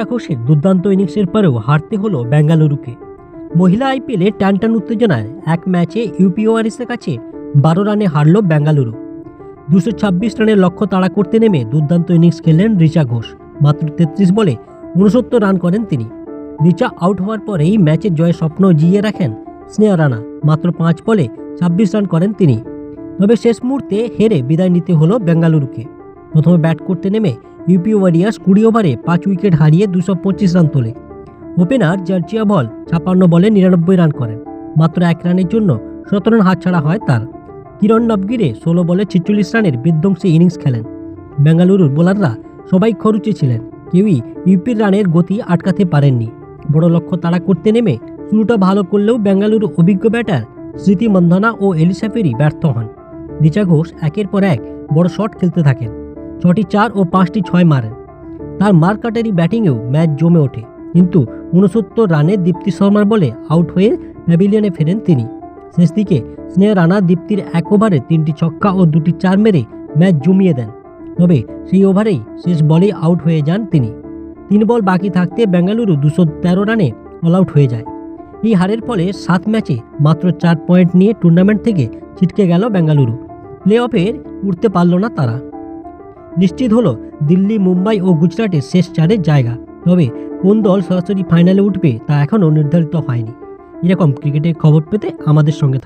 ঘোষের দুর্দান্ত ইনিংসের পরেও হারতে হলো বেঙ্গালুরুকে। মহিলা আইপিএলে টানটান উত্তেজনায় এক ম্যাচে ইউপিওআরএসের কাছে বারো রানে হারল বেঙ্গালুরু। দুশো ছাব্বিশ রানের লক্ষ্য তাড়া করতে নেমে দুর্দান্ত ইনিংস খেললেন রিচা ঘোষ। মাত্র তেত্রিশ বলে উনসত্তর রান করেন তিনি। রিচা আউট হওয়ার পরেই ম্যাচের জয়ের স্বপ্ন জিয়ে রাখেন স্নেহা রানা। মাত্র পাঁচ বলে ছাব্বিশ রান করেন তিনি। তবে শেষ মুহূর্তে হেরে বিদায় নিতে হলো বেঙ্গালুরুকে। প্রথমে ব্যাট করতে নেমে ইউপি ওয়ারিয়ার্স কুড়ি ওভারে পাঁচ উইকেট হারিয়ে দুশো পঁচিশ রান তোলে। ওপেনার জার্জিয়া বল ছাপান্ন বলে নিরানব্বই রান করেন। মাত্র এক রানের জন্য সতেরো রান হাতছাড়া হয় তার। কিরণ নবগিরে ষোলো বলে ছেচল্লিশ রানের বিধ্বংসী ইনিংস খেলেন। বেঙ্গালুরুর বোলাররা সবাই খরুচে ছিলেন। কেউই ইউপির রানের গতি আটকাতে পারেননি। বড় লক্ষ্য তাড়া করতে নেমে শুরুটা ভালো করলেও বেঙ্গালুরু অভিজ্ঞ ব্যাটার স্মৃতি মন্ধনা ও এলিসাফেরি ব্যর্থ হন। রিচা ঘোষ একের পর এক বড় শট খেলতে থাকেন। ছটি চার ও পাঁচটি ছয় মারেন তার মারকাটারি ব্যাটিংয়েও ম্যাচ জমে ওঠে। কিন্তু উনসত্তর রানে দীপ্তি শর্মার বলে আউট হয়ে প্যাভিলিয়নে ফেরেন তিনি। শেষ দিকে স্নেহ রানা দীপ্তির এক ওভারে তিনটি ছক্কা ও দুটি চার মেরে ম্যাচ জমিয়ে দেন। তবে সেই ওভারেই শেষ বলেই আউট হয়ে যান তিনি। তিন বল বাকি থাকতে বেঙ্গালুরু দুশো তেরো রানে অল আউট হয়ে যায়। এই হারের ফলে সাত ম্যাচে মাত্র চার পয়েন্ট নিয়ে টুর্নামেন্ট থেকে ছিটকে গেল বেঙ্গালুরু। প্লে অফের উঠতে পারল না তারা। নিশ্চিত হলো দিল্লি, মুম্বাই ও গুজরাটের শেষ চারের জায়গা তবে কোন দল সরাসরি ফাইনালে উঠবে তা এখনও নির্ধারিত হয়নি এরকম ক্রিকেটের খবর পেতে আমাদের সঙ্গে।